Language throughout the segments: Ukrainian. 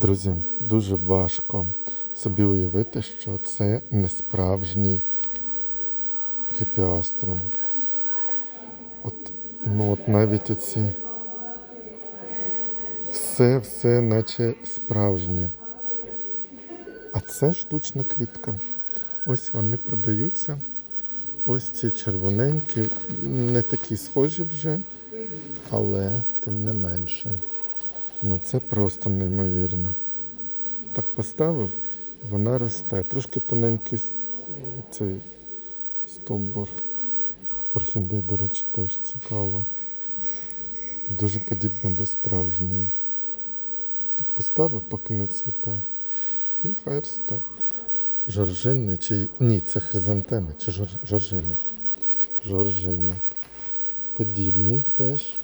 Друзі, дуже важко собі уявити, що це не справжній кіпіаструм. От, ну от навіть оці все, все наче справжнє. А це штучна квітка. Ось вони продаються. Ось ці червоненькі, не такі схожі вже, але тим не менше. Ну це просто неймовірно. Так поставив, вона росте. Трошки тоненький цей стовбур. Орхідей, до речі, теж цікаво. Дуже подібна до справжньої. Так поставив, поки не цвіте. І хай росте. Жоржини чи. Ні, це хризантеми чи жор... жоржини. Жоржини. Подібні теж.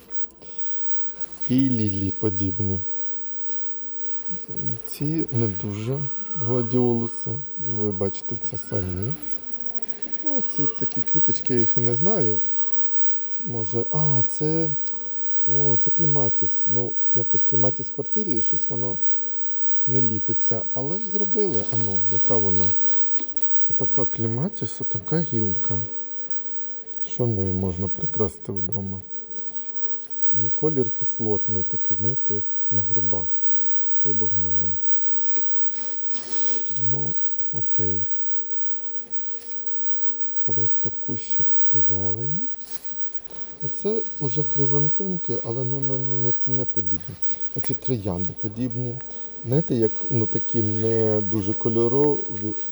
І лілі подібні. Ці не дуже гладіолуси. Ви бачите це самі. Ну, ці такі квіточки, я їх не знаю. Може. А, це. О, це кліматіс. Ну, якось кліматіс в квартирі, щось воно не ліпиться. Але ж зробили. А ну, яка вона? Отака кліматіс, отака гілка. Що нею можна прикрасити вдома? Ну, колір кислотний, такий, знаєте, як на грибах. Хай Бог миле. Ну, окей. Просто кущик зелені. Оце вже хризантемки, але ну не, не, не, не подібні. Оці троянди подібні. Знаєте, як ну такі не дуже кольорові,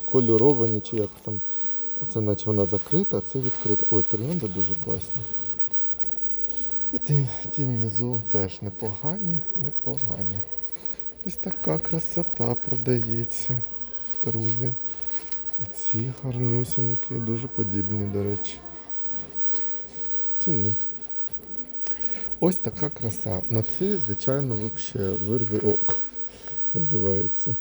кольоровані, чи як там. Оце наче вона закрита, а це відкрита. Ой, троянди дуже класні. І ті, ті внизу теж непогані, непогані. Ось така красота продається, друзі. Оці гарнюсінькі, дуже подібні, до речі. Ці ні. Ось така краса. На ці, звичайно, взагалі вирви око називається.